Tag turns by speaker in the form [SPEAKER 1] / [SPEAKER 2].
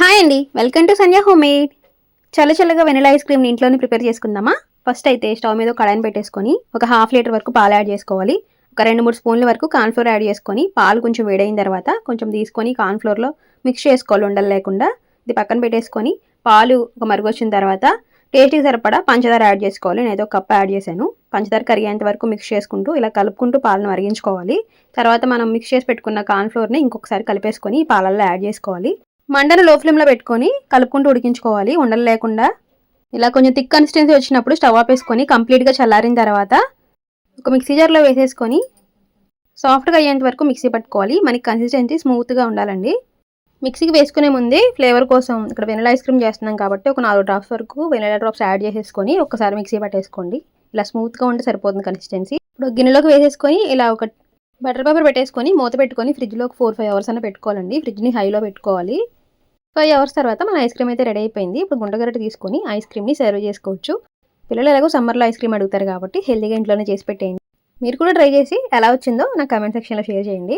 [SPEAKER 1] Hi అండి. Welcome to Sandhya home made చల్ల చల్లగా వెనిలా ఐస్ క్రీమ్ని ఇంట్లోనే ప్రిపేర్ చేసుకుందామా? ఫస్ట్ అయితే స్టవ్ మీద కడాయిని పెట్టేసుకొని ఒక హాఫ్ లీటర్ వరకు పాలు యాడ్ చేసుకోవాలి. ఒక రెండు మూడు స్పూన్ల వరకు కార్న్ఫ్లోర్ యాడ్ చేసుకొని పాలు కొంచెం వేడైన తర్వాత కొంచెం తీసుకొని కార్న్ఫ్లోర్లో మిక్స్ చేసుకోవాలి ఉండలు లేకుండా. ఇది పక్కన పెట్టేసుకొని పాలు ఒక మరుగు వచ్చిన తర్వాత టేస్ట్కి సరిపడా పంచదార యాడ్ చేసుకోవాలి. నేను ఒక కప్ యాడ్ చేశాను. పంచదార కరిగేంత వరకు మిక్స్ చేసుకుంటూ ఇలా కలుపుకుంటూ పాలను మరిగించుకోవాలి. తర్వాత మనం మిక్స్ చేసి పెట్టుకున్న కార్న్ఫ్లోర్ని ఇంకొకసారి కలిపేసుకొని పాలల్లో యాడ్ చేసుకోవాలి. మండను లో ఫ్లేమ్లో పెట్టుకొని కలుపుకుంటూ ఉడికించుకోవాలి. ఉండలు లేకుండా. ఇలా కొంచెం థిక్ కన్సిస్టెన్సీ వచ్చినప్పుడు స్టవ్ ఆపేసుకొని కంప్లీట్గా చల్లారిన తర్వాత ఒక మిక్సీ జార్లో వేసేసుకొని సాఫ్ట్గా అయ్యేంత వరకు మిక్సీ పట్టుకోవాలి. మనకి కన్సిస్టెన్సీ స్మూత్గా ఉండాలండి. మిక్సీకి వేసుకునే ముందే ఫ్లేవర్ కోసం ఇక్కడ వెనిలా ఐస్ క్రీమ్ చేస్తున్నాం కాబట్టి ఒక నాలుగు డ్రాప్స్ వరకు వెనిలా డ్రాప్స్ యాడ్ చేసేసుకొని ఒకసారి మిక్సీ పట్టేసుకోండి. ఇలా స్మూత్గా ఉంటే సరిపోతుంది కన్సిస్టెన్సీ ఇప్పుడు గిన్నెలోకి వేసేసుకొని ఇలా ఒక బటర్ పేపర్ పెట్టేసుకొని మూత పెట్టుకొని ఫ్రిడ్జ్లో ఒక ఫోర్ ఫైవ్ అవర్స్ అయినా పెట్టుకోవాలండి. ఫ్రిడ్జ్ని హైలో పెట్టుకోవాలి. ఫైవ్ అవర్స్ తర్వాత మన ఐస్ క్రీమ్ అయితే రెడీ అయిపోయింది. ఇప్పుడు గుండగరటి తీసుకొని ఐస్ క్రీమ్ని సర్వ్ చేసుకోవచ్చు. పిల్లలు ఎలాగో సమ్మర్లో ఐస్ క్రీమ్ అడుగుతారు కాబట్టి హెల్దీగా ఇంట్లోనే చేసి పెట్టేయండి. మీరు కూడా ట్రై చేసి ఎలా వచ్చిందో నా కమెంట్ సెక్షన్లో షేర్ చేయండి.